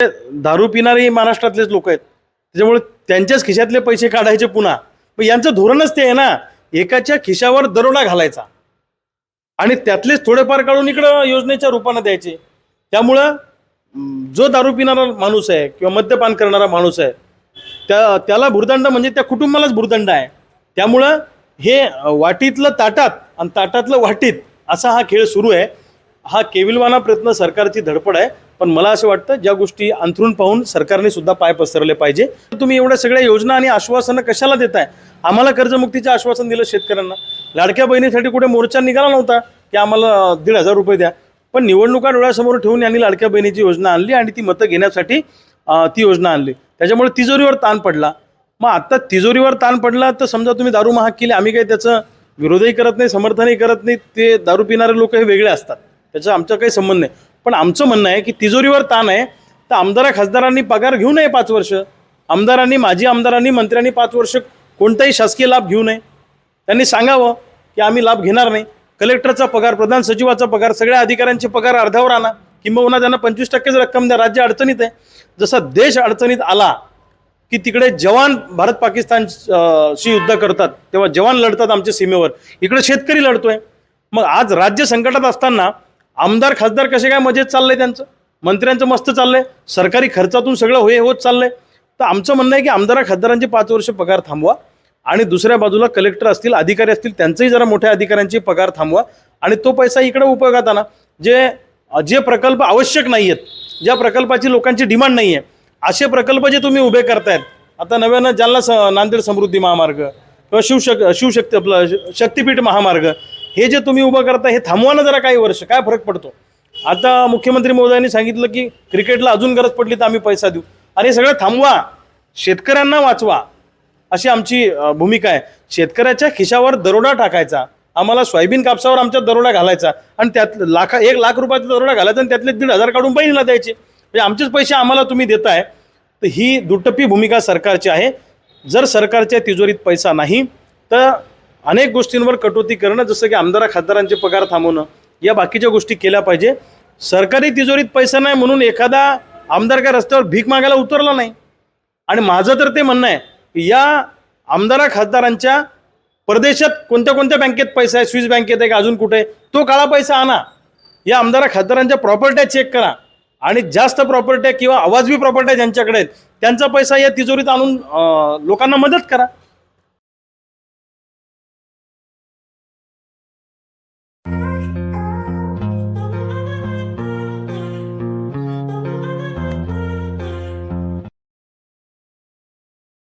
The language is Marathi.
म्हणजे दारू पिणारे महाराष्ट्रातलेच लोक आहेत. त्याच्यामुळे त्यांच्याच खिशातले पैसे काढायचे पुन्हा. मग यांचं धोरणच ते आहे ना एकाच्या खिशावर दरोडा घालायचा. आणि त्यातलेच थोडेफार काढून इकडं योजनेच्या रूपानं द्यायचे. त्यामुळं जो दारू पिणारा माणूस आहे किंवा मद्यपान करणारा माणूस आहे त्या त्याला भुर्दंड म्हणजे त्या कुटुंबालाच भुर्दंड आहे. त्यामुळं हे वाटीतलं ताटात आणि ताटातलं वाटीत असा हा खेळ सुरू आहे. हा केविलवाना प्रयत्न सरकारची धडपड आहे. पण मला असं वाटतं ज्या गोष्टी अंथरून पाहून सरकारने सुद्धा पाय पसरले पाहिजे. तुम्ही एवढ्या सगळ्या योजना आणि आश्वासनं कशाला देताय? आम्हाला कर्जमुक्तीचं आश्वासन दिलं शेतकऱ्यांना. लाडक्या बहिणीसाठी कुठे मोर्चा निघाला नव्हता की आम्हाला दीड हजार रुपये द्या. पण निवडणुका डोळ्यासमोर ठेवून यांनी लाडक्या बहिणीची योजना आणली आणि ती मतं घेण्यासाठी ती योजना आणली. त्याच्यामुळे तिजोरीवर ताण पडला. मग आता तिजोरीवर ताण पडला तर समजा तुम्ही दारू महाग केली आम्ही काही त्याचं विरोधही करत नाही समर्थनही करत नाही ते दारू पिणारे लोक हे वेगळे असतात. त्याचा आमचा काही संबंध नाही. पण आमचं म्हणणं आहे की तिजोरीवर ताण आहे. तर आमदारा खासदारांनी पगार घेऊ नये पाच वर्ष. आमदारांनी माजी आमदारांनी मंत्र्यांनी पाच वर्ष कोणताही शासकीय लाभ घेऊ नये. त्यांनी सांगावं की आम्ही लाभ घेणार नाही. कलेक्टरचा पगार प्रधान सचिवाचा पगार सगळ्या अधिकाऱ्यांचे पगार अर्ध्यावर आणा. किंबहुना त्यांना पंचवीस टक्केच रक्कम द्या. राज्य अडचणीत आहे. जसा देश अडचणीत आला की तिकडे जवान भारत पाकिस्तान शी युद्ध करतात तेव्हा जवान लढतात आमच्या सीमेवर. इकडे शेतकरी लढतोय. मग आज राज्य संकटात असताना आमदार खासदार कसे काय मजेत चाललंय त्यांचं? मंत्र्यांचं मस्त चाललंय. सरकारी खर्चातून सगळं होय होत चाललंय. तर आमचं म्हणणं आहे की आमदार खासदारांचे पाच वर्ष पगार थांबवा आणि दुसऱ्या बाजूला कलेक्टर असतील अधिकारी असतील त्यांचंही जरा मोठ्या अधिकाऱ्यांचे पगार थांबवा आणि तो पैसा इकडे उपयोगात आणा. जे जे प्रकल्प आवश्यक नाही आहेत ज्या प्रकल्पाची लोकांची डिमांड नाही आहे असे प्रकल्प जे तुम्ही उभे करतायत आता नव्यानं जालना स नांदेड समृद्धी महामार्ग किंवा शिवशक शिवशक्ती आपलं शक्तिपीठ महामार्ग हे जे तुम्ही उभं करता हे थांबवा ना जरा काही वर्ष. काय फरक पडतो? आता मुख्यमंत्री महोदयांनी सांगितलं की क्रिकेटला अजून गरज पडली तर आम्ही पैसा देऊ. अरे सगळं थांबवा. शेतकऱ्यांना वाचवा. अशी आमची भूमिका आहे. शेतकऱ्याच्या खिशावर दरोडा टाकायचा. आम्हाला सोयाबीन कापसावर आमच्या दरोडा घालायचा. आणि त्यात लाखा एक लाख रुपयाचा दरोडा घालायचा आणि त्यातले दीड हजार काढून बहिणीला द्यायचे. म्हणजे आमचेच पैसे आम्हाला तुम्ही देताय. तर ही दुटप्पी भूमिका सरकारची आहे. जर सरकारच्या तिजोरीत पैसा नाही तर अनेक गोष्टींवर कटोती करणं जसं की आमदारा खासदारांचे पगार थांबवणं या बाकीच्या गोष्टी केल्या पाहिजे. सरकारी तिजोरीत पैसा नाही म्हणून एखादा आमदार काय रस्त्यावर भीक मागायला उतरला नाही. आणि माझं तर ते म्हणणं आहे की या आमदारा खासदारांच्या परदेशात कोणत्या कोणत्या बँकेत पैसा आहे स्विस बँकेत आहे का अजून कुठे आहे तो काळा पैसा आणा. या आमदारा खासदारांच्या प्रॉपर्ट्या चेक करा. आणि जास्त प्रॉपर्ट्या किंवा आवाजवी प्रॉपर्ट्या ज्यांच्याकडे आहेत त्यांचा पैसा या तिजोरीत आणून लोकांना मदत करा.